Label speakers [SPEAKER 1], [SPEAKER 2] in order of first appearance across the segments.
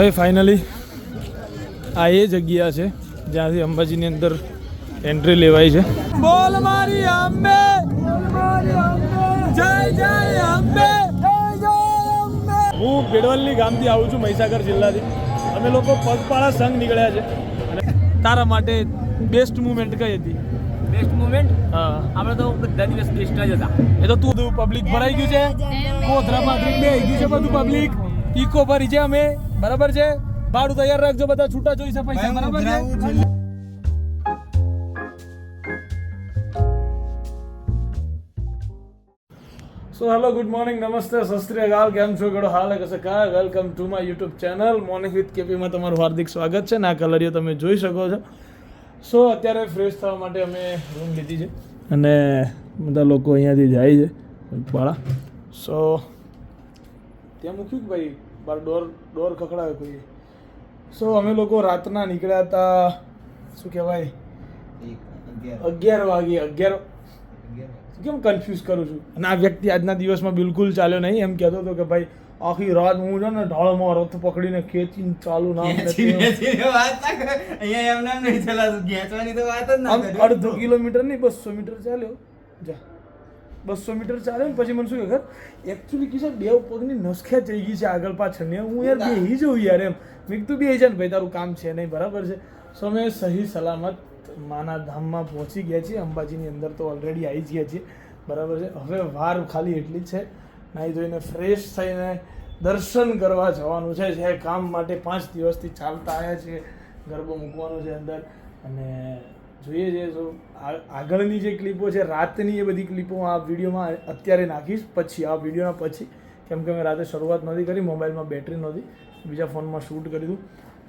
[SPEAKER 1] ભાઈ ફાઇનલી આ એ જગ્યા છે જ્યાંથી અંબાજીની અંદર એન્ટ્રી લેવાય છે. બોલ મારી અંબે. જય જય અંબે. હું બેડવલની ગામથી આવું છું મહીસાગર જિલ્લાથી. અમે લોકો પગપાળા સંઘ નીકળ્યા છે. અને તારા માટે બેસ્ટ મુમેન્ટ કઈ હતી?
[SPEAKER 2] બેસ્ટ મુમેન્ટ
[SPEAKER 1] હા.
[SPEAKER 2] આપણે તો બધા દિવસ બેસ્ટ જ હતા.
[SPEAKER 1] એ તો તું પબ્લિક ભરાઈ ગયું છે? કોથરામાં બે ગયું છે બધું પબ્લિક ઇકો ભરી છે અમે. બરાબર છે? ભાડું તૈયાર રાખજો બધા છૂટા જોઈશે પૈસા. બરાબર છે? સો હેલો ગુડ મોર્નિંગ નમસ્તે સસ્ત્રીયકાલ કેમ છો? કેડો હાલ કશે કા? Welcome to my YouTube channel morning with કેપીમાં તમારું હાર્દિક સ્વાગત છે. ના કલરીઓ તમે જોઈ શકો છો. સો અત્યારે ફ્રેશ થવા માટે અમે રૂમ લીધી છે. અને બધા લોકો અહીંયાથી જાય છે વાળા સો ત્યાં મૂક્યું કે ભાઈ? બાર ડોર ડોર ખખડાવે કોઈ. સો અમે લોકો રાતના નીકળ્યા હતા શું કહેવાય? અગિયાર. વાગે અગિયાર કેમ કન્ફ્યુઝ કરું છું? અને આ વ્યક્તિ આજના દિવસમાં બિલકુલ ચાલ્યો નહીં. એમ કહેતો હતો કે ભાઈ આખી રાત હું છે ને ઢાળમાં રથ પકડીને ખેંચીને ચાલુ ના આમ અડધો કિલોમીટર નહીં બસો મીટર ચાલ્યો. જા. બસો મીટર ચાલે ને પછી મને શું ખબર? એકચ્યુઅલી કીધું બે પગની નસખ્યા થઈ ગઈ છે આગળ પાછળ ને. હું યાર બેહી જઉં યાર એમ. મેં તું બે જાય ને ભાઈ તારું કામ છે નહીં. બરાબર છે. સો અમે સહી સલામત માના ધામમાં પહોંચી ગયા છીએ. અંબાજીની અંદર તો ઓલરેડી આવી ગયા છીએ. બરાબર છે. હવે વાર ખાલી એટલી જ છે. નાહી ધોઈને ફ્રેશ થઈને દર્શન કરવા જવાનું છે. જે કામ માટે પાંચ દિવસથી ચાલતા આવ્યા છે ગરબો મૂકવાનો છે અંદર. અને જોઈએ છે. આ- આગળની જે ક્લિપો છે, રાતની એ બધી ક્લિપો આ વિડીયોમાં અત્યારે નાખીશ. પછી, આ વિડીયોના પછી. કેમ કે મેં રાતે શરૂઆત નહોતી કરી, મોબાઈલમાં બેટરી નહોતી. બીજા ફોનમાં શૂટ કરી દઉં.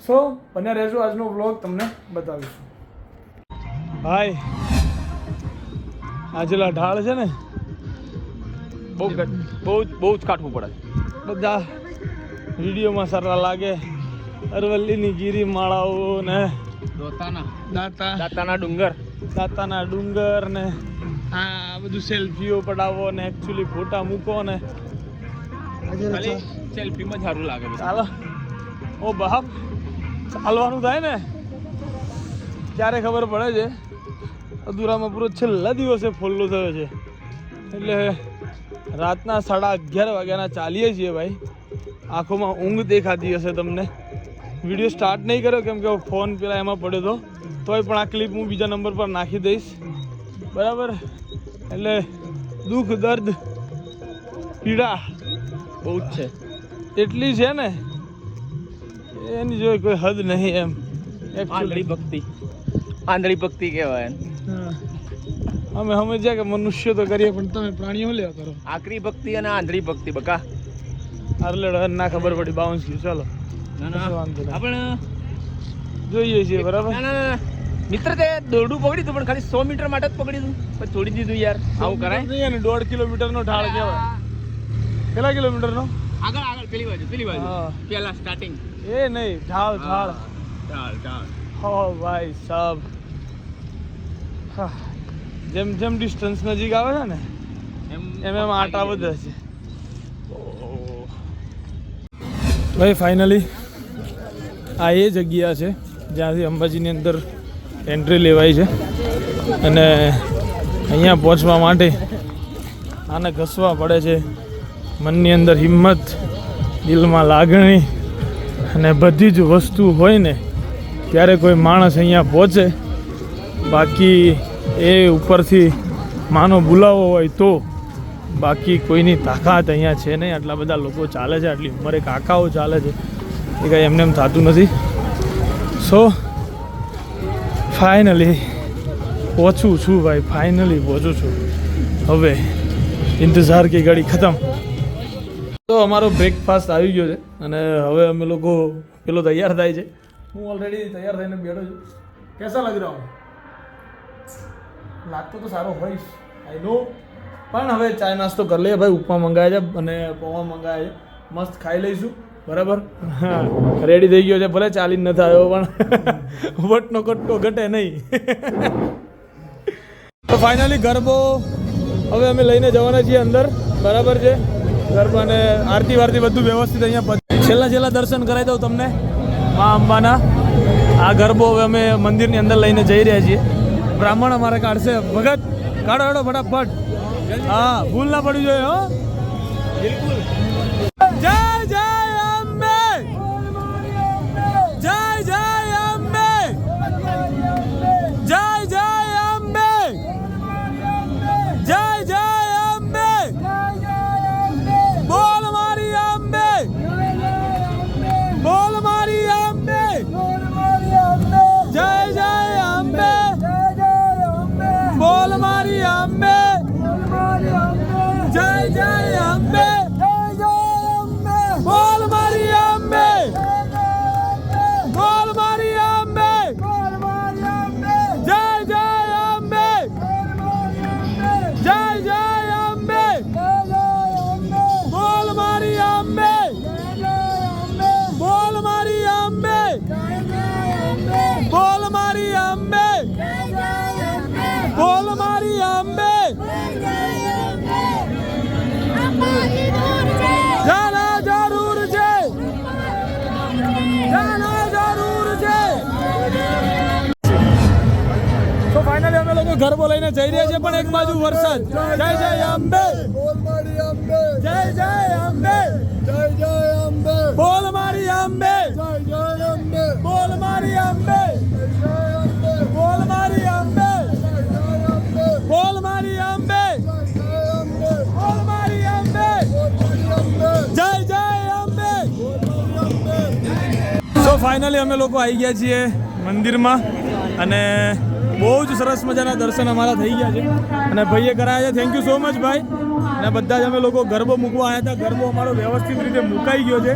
[SPEAKER 1] સો બન્યા રહેજો આજનો વ્લોગ તમને બતાવીશું. ભાઈ આ જેલા ઢાળ છે ને,
[SPEAKER 2] બહુ બહુ બહુ જ કાઢવું પડે.
[SPEAKER 1] બધા વિડીયોમાં સારા લાગે. અરવલ્લીની ગિરિમાળાઓ ને
[SPEAKER 2] દોતાના.
[SPEAKER 1] દાતા.
[SPEAKER 2] દાતાના ડુંગર.
[SPEAKER 1] દાતાના ડુંગર ને આ બધું સેલ્ફીઓ પડાવો ને એકચ્યુઅલી ફોટા મૂકો ને.
[SPEAKER 2] ખાલી સેલ્ફીમાં જ સારું લાગે
[SPEAKER 1] ચાલો. ઓ બાપ. ચાલવાનું થાય ને. ક્યારે ખબર પડે છે? અધૂરામાં પૂરો છેલ્લા દિવસે ફોલ્લો થયો છે. એટલે રાતના સાડા અગિયાર વાગ્યાના ચાલીએ છીએ ભાઈ. આંખોમાં ઊંઘ દેખાતી હશે તમને. વીડિયો સ્ટાર્ટ નહીં કર્યો કેમ કે ફોન પેલા એમાં પડ્યો હતો તોય પણ આ ક્લિપ હું બીજા નંબર પર નાખી દઈશ. બરાબર? એટલે દુઃખ દર્દ પીડા
[SPEAKER 2] બહુ જ છે.
[SPEAKER 1] એટલી છે ને એની જોઈ કોઈ હદ નહીં એમ.
[SPEAKER 2] આંધળી ભક્તિ. આંધળી ભક્તિ કહેવાય.
[SPEAKER 1] અમે સમજ્યા કે મનુષ્ય તો કરીએ પણ તમે પ્રાણીઓ લેવા કરો.
[SPEAKER 2] આકરી ભક્તિ અને આંધળી ભક્તિ બકા.
[SPEAKER 1] આરલેડ ના ખબર પડી બાઉન્સ ગયું ચાલો.
[SPEAKER 2] આપણે
[SPEAKER 1] જોઈએ છીએ બરાબર?
[SPEAKER 2] ના ના ના. મિત્ર તે દોરડું પકડી હતું પણ ખાલી સો મીટર માટે જ પકડી દીધું પણ છોડી દીધું યાર. આવું કરાય?
[SPEAKER 1] નહીં અને દોઢ કિલોમીટર નો. ઢાળ કહેવાય. કેટલા કિલોમીટર નો
[SPEAKER 2] આગળ આગળ પેલી બાજુ પેલી બાજુ. પેલા સ્ટાર્ટિંગ
[SPEAKER 1] એ નહીં ઢાળ ઢાળ.
[SPEAKER 2] ઢાળ ઢાળ.
[SPEAKER 1] હો ભાઈ સાબ. જેમ જેમ ડિસ્ટન્સ નજીક આવે છે ને
[SPEAKER 2] એમ
[SPEAKER 1] એમ એમ આટા વધે છે. ભાઈ ફાઇનલી આ એ જગ્યા છે જ્યાંથી અંબાજીની અંદર એન્ટ્રી લેવાય છે. અને અહીંયા પહોંચવા માટે આને ઘસવા પડે છે. મનની અંદર હિંમત, દિલમાં લાગણી અને બધી જ વસ્તુ હોય ને, ત્યારે કોઈ માણસ અહીંયા પહોંચે. બાકી એ ઉપરથી માનો બોલાવો હોય તો બાકી કોઈની તાકાત અહીંયા છે નહીં. આટલા બધા લોકો ચાલે છે, આટલી ઉંમરે કાકાઓ ચાલે છે. એ કાંઈ એમને એમ થતું નથી. સો ફાઇનલી પહોંચું છું ભાઈ ફાઇનલી પહોંચું છું. હવે ઇંતજાર કે ઘડી ખતમ. તો અમારો બ્રેકફાસ્ટ આવી ગયો છે અને હવે અમે લોકો પેલો તૈયાર થાય છે. હું ઓલરેડી તૈયાર થઈને બેઠો છું. કેસા લાગી રહ્યો લાગતો તો સારો હોય આઈ નો પણ હવે ચાય નાસ્તો કરી લઈએ. ભાઈ, ઉપમા મંગાવ્યા છે અને પૌવા મંગાવે છે. મસ્ત ખાઈ લઈશું. બરાબર? રેડી થઈ ગયો છે. ભલે ચાલી નથી આવ્યો, પણ વટનો કટકો ઘટે નહીં. તો ફાઇનલી ગરબો હવે અમે લઈને જવાના છીએ અંદર. બરાબર છે? ગરબાને આરતી વારતી બધું વ્યવસ્થિત અહીંયા છેલ્લા છેલ્લા દર્શન કરાવી દઉં તમને. મા અંબાના. આ ગરબો હવે અમે મંદિરની અંદર લઈને જઈ રહ્યા છીએ. બ્રાહ્મણ અમારે કાઢશે. ભગત, કાઢો કાઢો, ફટાફટ. હા, ભૂલ ના પડવી જોઈએ, હો. જય જય જય અંબે લોકો ગરબો લઈને જઈ રહ્યા છીએ પણ એક બાજુ વરસાદ જય જય અંબે જય જય અંબે બોલ મારી અંબે બોલ મારી અંબે બોલ મારી અંબે બોલ મારી અંબે બોલ મારી અંબે જય જય અંબે સો ફાઇનલી અમે લોકો આવી ગયા છીએ મંદિરમાં અને બહુ જ સરસ મજાના દર્શન અમારા થઈ ગયા છે. અને ભાઈએ કરાયા છે. થેન્ક યુ સો મચ ભાઈ. અને બધા જ અમે લોકો ગરબો મૂકવા આવ્યા હતા. ગરબો અમારો વ્યવસ્થિત રીતે મુકાઈ ગયો છે.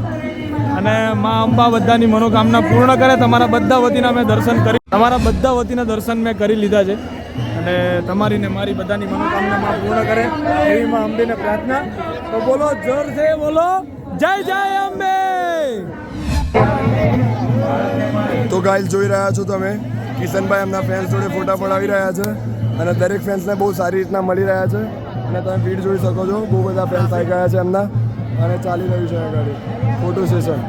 [SPEAKER 1] અને મા અંબા બધાની મનોકામના પૂર્ણ કરે. તમારા બધા વતીના મેં દર્શન કરી તમારા બધા વતીના દર્શન મેં કરી લીધા છે. અને તમારી ને મારી બધાની મનોકામના માં પૂર્ણ કરે. એવી મા અંબેને પ્રાર્થના. તો બોલો, જોર છે, બોલો. જય જય અંબે!
[SPEAKER 3] તો ગાઈલ જોઈ રહ્યા છો તમે? કિશનભાઈ એમના ફેન્સ જોડે ફોટા પડાવી રહ્યા છે અને દરેક ફેન્સને બહુ સારી રીતના મળી રહ્યા છે. અને તમે ભીડ જોઈ શકો છો બહુ બધા ફેન્સ આવી ગયા છે એમના. અને ચાલી રહ્યું છે આગળ ફોટો સેશન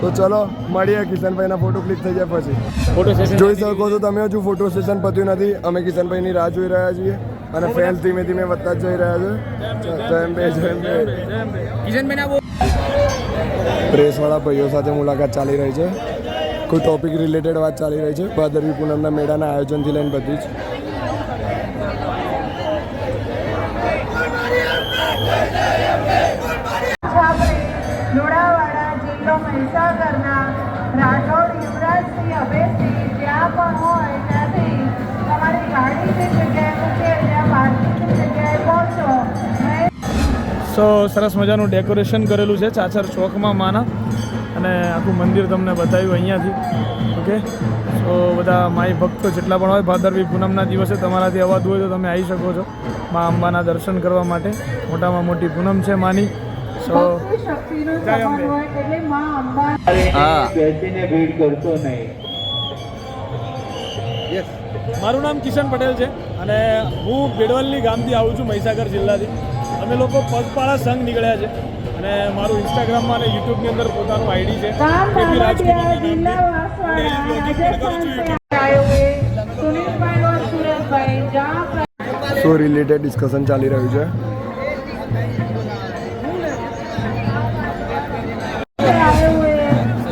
[SPEAKER 3] તો ચલો મળીએ કિશનભાઈના ફોટો ક્લિક થઈ જાય પછી.
[SPEAKER 1] ફોટો સેશન
[SPEAKER 3] જોઈ શકો છો તમે હજુ ફોટો સેશન પત્યું નથી. અમે કિશનભાઈની રાહ જોઈ રહ્યા છીએ અને ફેન્સ ધીમે ધીમે વધતા જઈ રહ્યા છે. જય અંબે જય અંબે. પ્રેસવાળા ભાઈઓ સાથે મુલાકાત ચાલી રહી છે. કોઈ ટોપિક રિલેટેડ વાત ચાલી રહી છે. ભાદરવી પૂનમના મેળાના આયોજનથી લઈને બધી જ.
[SPEAKER 4] છાપરે લુણાવાડા જિલ્લો મહીસાગરના રાઠોડ યુવરાજસિંહ અભયસિંહ જ્યાં પણ હોય ત્યાંથી તમારી ગાડી જે જગ્યાએ મૂકે ત્યાં પાર્કિંગની જગ્યાએ પહોંચો.
[SPEAKER 1] સો સરસ મજાનું ડેકોરેશન કરેલું છે ચાચર ચોકમાં માના. અને આખું મંદિર તમને બતાવ્યું અહીંયાથી ઓકે સો બધા માઈ ભક્તો જેટલા પણ હોય ભાદરવી પૂનમના દિવસે તમારાથી અવાજ હોય તો તમે આવી શકો છો. મા અંબાના દર્શન કરવા માટે. મોટામાં મોટી પૂનમ છે માની. સો
[SPEAKER 4] ભક્તિ
[SPEAKER 1] જય અંબે.
[SPEAKER 4] હોય એટલે મા અંબા
[SPEAKER 5] બેસીને ભીડ કરતો નહીં.
[SPEAKER 1] મારું નામ કિશન પટેલ છે અને હું બેડવલની ગામથી આવું છું મહીસાગર જિલ્લાથી. અમે લોકો પગપાળા સંઘ નીકળ્યા છે. અને મારું ઇન્સ્ટાગ્રામમાં અને યુટ્યુબની અંદર પોતાનું આઈડી છે. કેપી
[SPEAKER 3] સો રિલેટેડ ડિસ્કશન ચાલી રહ્યું છે.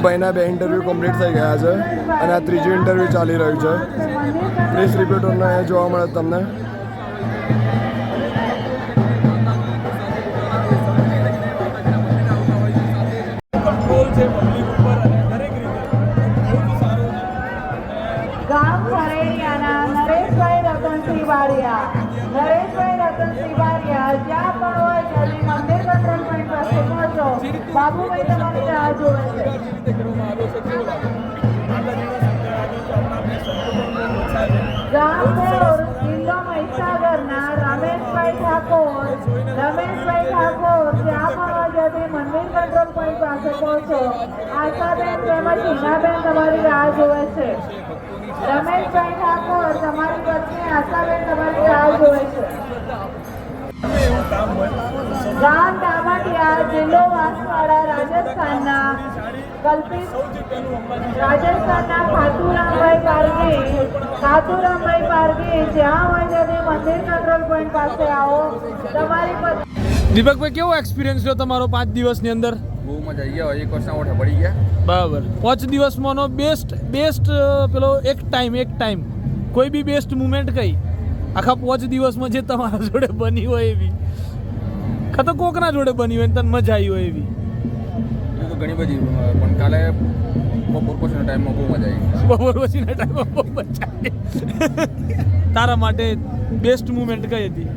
[SPEAKER 3] ભાઈના બે ઇન્ટરવ્યૂ કમ્પ્લીટ થઈ ગયા છે અને આ ત્રીજું ઇન્ટરવ્યૂ ચાલી રહ્યું છે. પ્રેસ રિપોર્ટરને જોવા મળે તમને.
[SPEAKER 1] છે પબ્લિક ઉપર અને દરેક રીતે
[SPEAKER 4] ગામ ખરેડિયાના નરેશભાઈ રતનસિંહ વાડિયા નરેશભાઈ રતનસિંહ વાડિયા જ્યાં પણ હોય ત્યાંથી મંદિર કંટ્રોલ પોઈન્ટ પાસે પહોંચો. બાબુભાઈ તમારી રાહ જોવે છે. જિલ્લો મહીસાગરના રમેશભાઈ ઠાકોર રમેશભાઈ ઠાકોર. કંટ્રોલ છો. આશાબેન તેમજ હિનાબેન તમારી રાહ જોવે છે. રમેશભાઈ ઠાકોર તમારી પત્ની આશાબેન તમારી રાહ જોવે છે. ગામ ડામાટિયા જિલ્લો વાંસવાડા, રાજસ્થાનના કલ્પિત રાજસ્થાનના ખાતુરામભાઈ પારગી ખાતુરામભાઈ પારગી જ્યાં હોય ત્યાં મંદિર કંટ્રોલ પોઈન્ટ પાસે આવો. તમારી
[SPEAKER 1] દીપકભાઈ, કેવો એક્સપિરિયન્સ રહ્યો તમારો પાંચ દિવસની અંદર?
[SPEAKER 3] બહુ મજા આવી ગયા. એક વર્ષના ઓઠે પડી ગયા.
[SPEAKER 1] બરાબર. પાંચ દિવસમાંનો બેસ્ટ બેસ્ટ પેલો એક ટાઈમ એક ટાઈમ કોઈ બી બેસ્ટ મુમેન્ટ કઈ. આખા પાંચ દિવસમાં જે તમારા જોડે બની હોય એવી. કાં તો કોકના જોડે બની હોય તને મજા આવી હોય એવી.
[SPEAKER 3] તો ઘણી બધી પણ કાલે બપોર પછીના ટાઈમમાં બહુ મજા આવી
[SPEAKER 1] બપોર પછીના ટાઈમમાં બહુ મજા આવી તારા માટે બેસ્ટ મુમેન્ટ કઈ હતી?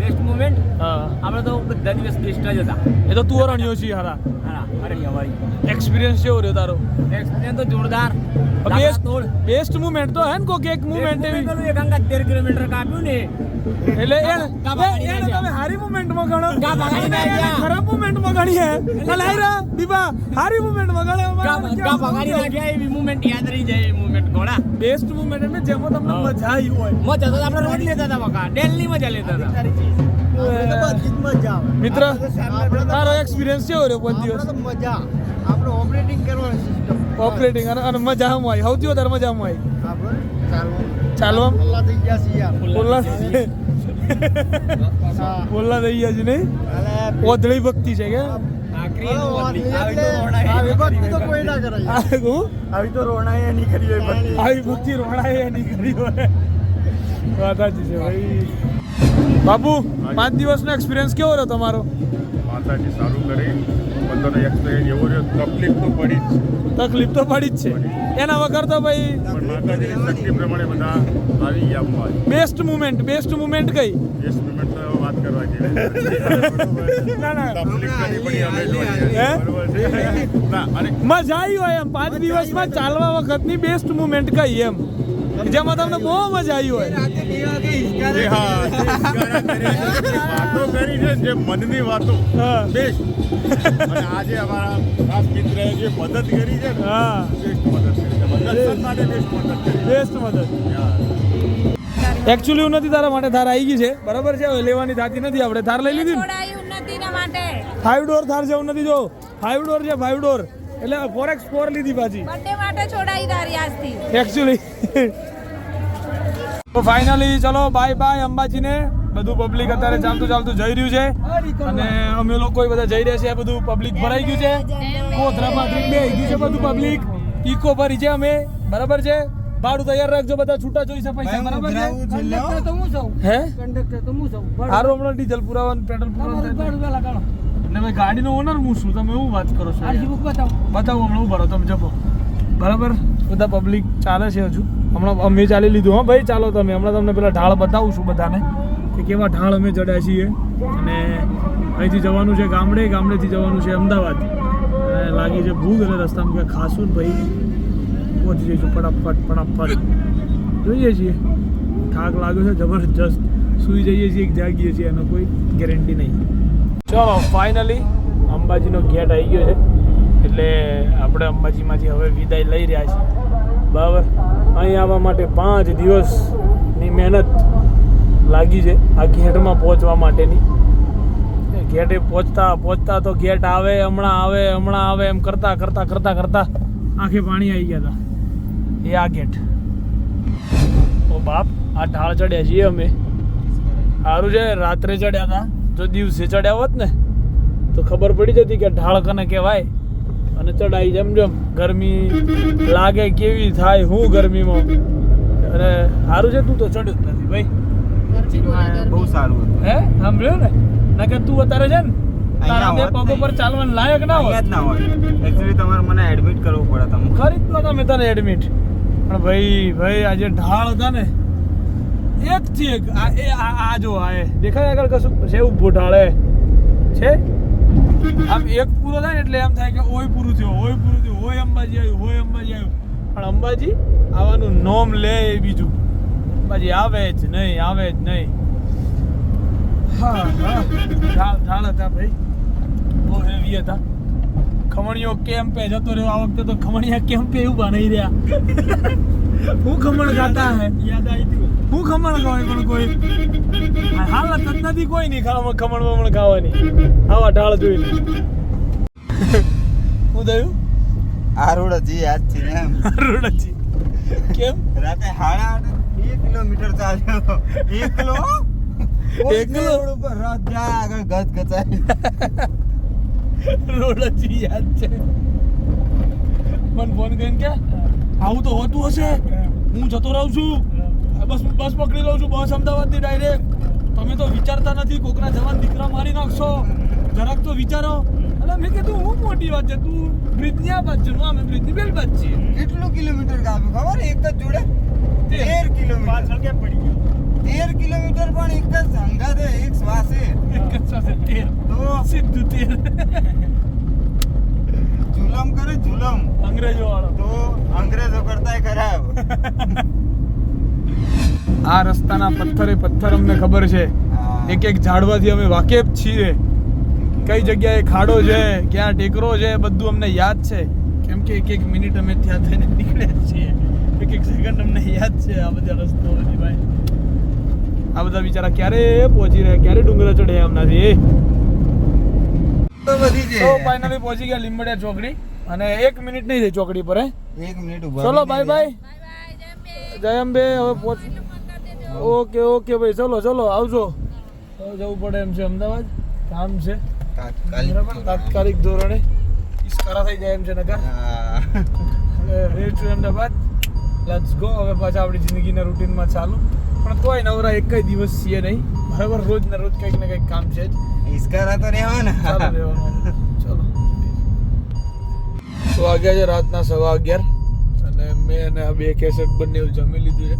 [SPEAKER 2] બેસ્ટ મુમેન્ટ આપણે તો બધા દિવસ બેસ્ટ જ હતા.
[SPEAKER 1] એ તો તું અરણ્યો છે હારા.
[SPEAKER 2] હા અરે અમારી
[SPEAKER 1] એક્સપિરિયન્સ કેવો રહ્યો તારો?
[SPEAKER 2] એક્સપિરિયન્સ તો જોરદાર.
[SPEAKER 1] બેસ્ટ બેસ્ટ મુમેન્ટ તો હે ને કોક એક મુમેન્ટ એવી.
[SPEAKER 2] એક અંગા 13 કિલોમીટર કાપ્યું ને
[SPEAKER 1] એટલે એને. તમે હારી મુમેન્ટમાં ગણો. ખરાબ મુમેન્ટમાં ગણીએ. એટલે હાયરા દીપા હારી મુમેન્ટમાં ગણો
[SPEAKER 2] એવી મુમેન્ટ યાદ રહી જાય એ મુમેન્ટ ઘોડા
[SPEAKER 1] બેસ્ટ મુમેન્ટ એટલે જેમાં તમને મજા આવી હોય.
[SPEAKER 2] મજા તો આપણે રોજ લેતા હતા બકા. ડેલી મજા લેતા હતા.
[SPEAKER 1] મિત્ર તારો એક્સપિરિયન્સ કેવો રહ્યો પાંચ દિવસ?
[SPEAKER 6] મજા. આપણે ઓપરેટિંગ કરવાની સિસ્ટમ
[SPEAKER 1] ઓપરેટિંગ અને મજામાં મજા આમ આવી સૌથી વધારે મજા આમ આવી ચાલવા
[SPEAKER 6] પલ્લા થઈ ગયા છે યાર.
[SPEAKER 1] થઈ ગયા છે નહીં? ઓધળી ભક્તિ છે કે?
[SPEAKER 2] આવી તો
[SPEAKER 6] એટલે
[SPEAKER 2] રોણાય.
[SPEAKER 6] આવી ભક્તિ તો કોઈ ના કરે યાર.
[SPEAKER 1] આ હું
[SPEAKER 6] આવી તો રોણાય નહીં કરી હોય
[SPEAKER 1] આવી ભક્તિ. રોણાય નહીં કરી હોય. છે ભાઈ. બાપુ પાંચ દિવસનો એક્સપિરિયન્સ કેવો રહ્યો તમારો?
[SPEAKER 7] માતાજી સારું કરે બધાનો એક્સપિરિયન્સ એવો રહ્યો તકલીફ તો પડી જ
[SPEAKER 1] તકલીફ તો પડી જ છે. એના વગર તો ભાઈ
[SPEAKER 7] પણ માતાજીની શક્તિ પ્રમાણે બધા આવી ગયા
[SPEAKER 1] બેસ્ટ મુમેન્ટ બેસ્ટ મુમેન્ટ કઈ?
[SPEAKER 7] બેસ્ટ મુમેન્ટ તો વાત કરવા જેવી.
[SPEAKER 1] ના ના.
[SPEAKER 7] તકલીફ કરી પડી અમે જોઈએ
[SPEAKER 1] હે?
[SPEAKER 7] ના અને
[SPEAKER 1] મજા આવી હોય એમ. પાંચ દિવસમાં ચાલવા વખતની બેસ્ટ મુમેન્ટ કઈ એમ? જેમાં તમને બહુ મજા આવી હોય.
[SPEAKER 7] વાતો કરી છે જે મનની વાતો. બેસ્ટ અને આજે અમારા ખાસ મિત્ર જે મદદ કરી છે
[SPEAKER 1] હા.
[SPEAKER 7] બેસ્ટ મદદ કરી છે. મદદ માટે બેસ્ટ મદદ કરી
[SPEAKER 1] બેસ્ટ મદદ. એકચ્યુઅલી ઉન્નતિ નથી તારા માટે થાર આવી ગઈ છે. બરાબર છે? હવે લેવાની થતી નથી. આપણે થાર લઈ લીધી ફાઈવ ડોર થાર છે ઉન્નતિ જો ફાઈવ ડોર છે ફાઈવ ડોર એટલે ફોર એક્સ ફોર લીધી ભાજી
[SPEAKER 4] બર્થડે માટે છોડાઈ તારી આજથી.
[SPEAKER 1] એકચ્યુઅલી તો ફાઇનલી ચલો બાય બાય અંબાજીને. બધું પબ્લિક અત્યારે ચાલતું ચાલતું જઈ રહ્યું છે. અને અમે લોકો બધા જઈ રહ્યા છે બધું પબ્લિક ભરાઈ ગયું છે. કોથરામાં ટ્રીપ બે ગયું છે બધું પબ્લિક ઇકો ભરી છે અમે. બરાબર છે? ભાડું તૈયાર રાખજો બધા છૂટા જોઈશે પૈસા. બરાબર છે? હે હારું હમણાં ડીઝલ પુરાવાનું પેટ્રોલ પુરાવાનું ને ભાઈ ગાડીનો ઓનર હું છું. તમે હું વાત કરો છો બતાવો. બતાવો હમણાં હું ભરો તમે જપો. બરાબર? બધા પબ્લિક ચાલે છે હજુ. હમણાં અમે ચાલી લીધું હા ભાઈ ચાલો તમે. હમણાં તમને પેલા ઢાળ બતાવું છું બધાને કે કેવા ઢાળ અમે ચડ્યા છીએ. અને અહીંથી જવાનું છે ગામડે ગામડેથી જવાનું છે અમદાવાદ. અને લાગી છે ભૂખ એટલે રસ્તામાં કંઈ ખાશું ને ભાઈ પહોંચી જઈશું. ફટાફટ ફટાફટ. જોઈએ છીએ. થાક લાગ્યો છે જબરજસ્ત. સૂઈ જઈએ છીએ જાગીએ છીએ એનો કોઈ ગેરંટી નહીં. ચલો ફાઇનલી અંબાજીનો ગેટ આવી ગયો છે. એટલે આપણે અંબાજીમાંથી હવે વિદાય લઈ રહ્યા છીએ. બરાબર? અહીં આવવા માટે પાંચ દિવસની મહેનત લાગી છે આ ગેટમાં પહોંચવા માટેની. ગેટે પહોંચતા પહોંચતા તો ગેટ આવે, હમણાં આવે હમણાં આવે, એમ કરતા કરતા કરતા કરતા આંખે પાણી આવી ગયા હતા. એ આ ગેટ ઓ બાપ, આ ઢાળ ચડ્યા છીએ અમે. સારું છે, રાત્રે ચડ્યા હતા. જો દિવસે ચડ્યા હોત ને તો ખબર પડી જતી કે ઢાળ કને કહેવાય. અને ચડાઈ જેમ જેમ ગરમી લાગે કેવી થાય હું ગરમીમાં. અને સારું છે તું તો ચડ્યો જ નથી ભાઈ.
[SPEAKER 6] બહુ સારું હતું.
[SPEAKER 1] હે સાંભળ્યું ને? ના કે તું અત્યારે છે ને તારા બે પગ ઉપર ચાલવાનું લાયક ના હોય
[SPEAKER 6] ના હોય એકચ્યુઅલી તમારે મને એડમિટ કરવું પડે તમે
[SPEAKER 1] ખરીદવા તમે તને એડમિટ પણ ભાઈ ભાઈ આજે ઢાળ હતા ને એક થી એક આ એ આ જો આ એ. દેખાય આગળ કશું? છે એવું ઢાળે છે? આમ એક પૂરો થાય એટલે એમ થાય કે ઓય પૂરું થયું ઓય પૂરું થયું ઓય અંબાજી આવ્યું ઓય અંબાજી આવ્યું. પણ અંબાજી આવવાનું નોમ લે એ બીજું. અંબાજી આવે જ નહીં આવે જ નહીં. હા ઢાળ ઢાળ હતા ભાઈ. બહુ હેવી હતા. ખમણીઓ કેમ્પે જતો રહ્યો? આ વખતે તો ખમણીયા કેમ્પે એવું બનાવી રહ્યા? હું ખમણ ખાતા હે? યાદ આવી હું ખમણ ખાવાય પણ કોઈ હાલત જ નથી કોઈ નહીં ખાવા ખમણ બમણ ખાવાની. આવા ઢાળ જોઈને હું થયું?
[SPEAKER 6] આ રોડ હજી છે ને એમ.
[SPEAKER 1] રોડજી કેમ?
[SPEAKER 6] રાતે હાડા આઠે બે કિલોમીટર ચાલ્યો. એકલો
[SPEAKER 1] એકલો?
[SPEAKER 6] રોડ ઉપર રાત જાય આગળ ગત ગચાઈ
[SPEAKER 1] રોડજી યાદ છે. મને ફોન કરીને કે આવું તો હોતું હશે. હું. જતો રહું છું. બસ બસ પકડી લઉં છું બસ અમદાવાદની ડાયરેક્ટ તમે તો વિચારતા નથી કોકના જવાન દીકરા મારી નાખશો. જરાક તો વિચારો. એટલે મેં કીધું હું મોટી વાત છે તું બ્રિજની આ છે છું અમે બ્રિજની બેલ બાજુ છીએ.
[SPEAKER 6] કેટલું કિલોમીટર કાપ્યું ખબર? એક જ જોડે? તેર. કિલોમીટર.
[SPEAKER 1] કેમ પડી ગયો?
[SPEAKER 6] તેર કિલોમીટર પણ એક જ સંગાતે એક શ્વાસે
[SPEAKER 1] એક જ શ્વાસે તેર.
[SPEAKER 6] તો?
[SPEAKER 1] સીધું તેર.
[SPEAKER 6] જુલમ કરે જુલમ.
[SPEAKER 1] અંગ્રેજો વાળો.
[SPEAKER 6] તો અંગ્રેજો કરતાય ખરાબ
[SPEAKER 1] આ રસ્તાના પથ્થરે પથ્થર અમને ખબર છે. એક એક ઝાડવાથી અમે વાકેફ છીએ. કઈ જગ્યાએ ખાડો છે ક્યાં ટેકરો છે બધું અમને યાદ છે. કેમ કે એક એક મિનિટ અમે ત્યાં થઈને નીકળ્યા છીએ. એક એક સેકન્ડ અમને યાદ છે આ બધા રસ્તાઓની ભાઈ. આ બધા બિચારા ક્યારે પહોંચી રહ્યા? ક્યારે ડુંગરા ચડ્યા એમનાથી
[SPEAKER 6] તો
[SPEAKER 1] ફાઇનલી પહોંચી ગયા લીંબડિયા ચોકડી. અને એક મિનિટ નહીં થઈ ચોકડી પર હે?
[SPEAKER 6] એક મિનિટ ઊભા
[SPEAKER 1] ચલો બાય બાય જય અંબે હવે પહોંચ ઓકે ઓકે ભાઈ ચલો ચલો આવજો. જવું પડે એમ છે અમદાવાદ. કામ છે.
[SPEAKER 6] તાત્કાલિક
[SPEAKER 1] ધોરણે. ઇસ્કારા થઈ જાય એમ છે નગર road to Ahmedabad. Let's go હવે પાછા આપણી જિંદગીના રૂટીનમાં ચાલુ. પણ તોય નવરા એક કઈ દિવસ છીએ નહીં. બરાબર? રોજ ને રોજ કંઈક ને કંઈક કામ છે જ.
[SPEAKER 6] ઈસ્કારા તો રહેવાનું.
[SPEAKER 1] ચલો તો વાગ્યા છે રાતના સવા અગિયાર. અને મેં અને આ બે કેસેટ બંને જમી લીધું છે.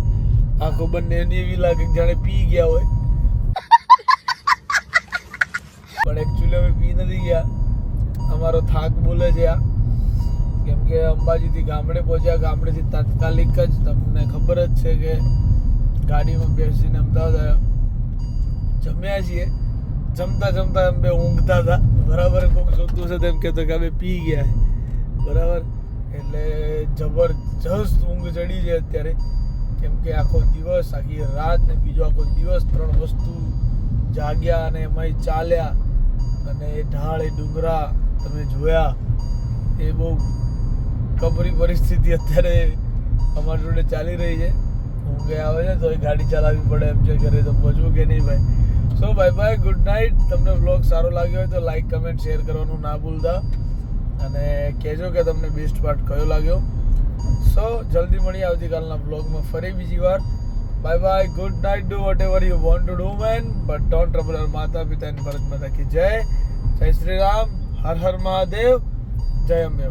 [SPEAKER 1] આંખો બંને એની એવી લાગે જાણે પી ગયા હોય. પણ એકચ્યુઅલી અમે પી નથી ગયા. અમારો થાક બોલે છે આ. કેમ કે અંબાજીથી ગામડે પહોંચ્યા, ગામડેથી તાત્કાલિક જ તમને ખબર જ છે કે ગાડીમાં બેસીને અમદાવાદ આવ્યા. જમ્યા છીએ. જમતા જમતા એમ બે ઊંઘતા હતા. બરાબર કોઈક શોધતું છે તેમ કહેતો કે અમે પી ગયા બરાબર? એટલે જબરજસ્ત ઊંઘ ચડી છે અત્યારે. કેમ કે આખો દિવસ, આખી રાત ને બીજો આખો દિવસ ત્રણ વસ્તુ જાગ્યા અને એમાંય ચાલ્યા અને એ ઢાળ, એ ડુંગરા તમે જોયા, એ બહુ કબરી પરિસ્થિતિ અત્યારે અમારી જોડે ચાલી રહી છે. ઊંઘે આવે છે તો એ ગાડી ચલાવવી પડે એમ છે, ઘરે તો પહોંચવું કે નહીં ભાઈ. So bye bye good night તમને વ્લોગ સારો લાગ્યો હોય તો લાઈક કમેન્ટ શેર કરવાનું ના ભૂલતા. અને કહેજો કે તમને બેસ્ટ પાર્ટ કયો લાગ્યો. સો જલ્દી મળીએ આવતીકાલના બ્લોગમાં ફરી બીજી વાર. Bye bye good night do whatever you want to do man but don't trouble your માતા પિતા એન્ડ ભરત માતા કી જય. જય શ્રી રામ, હર હર મહાદેવ, જય અંબે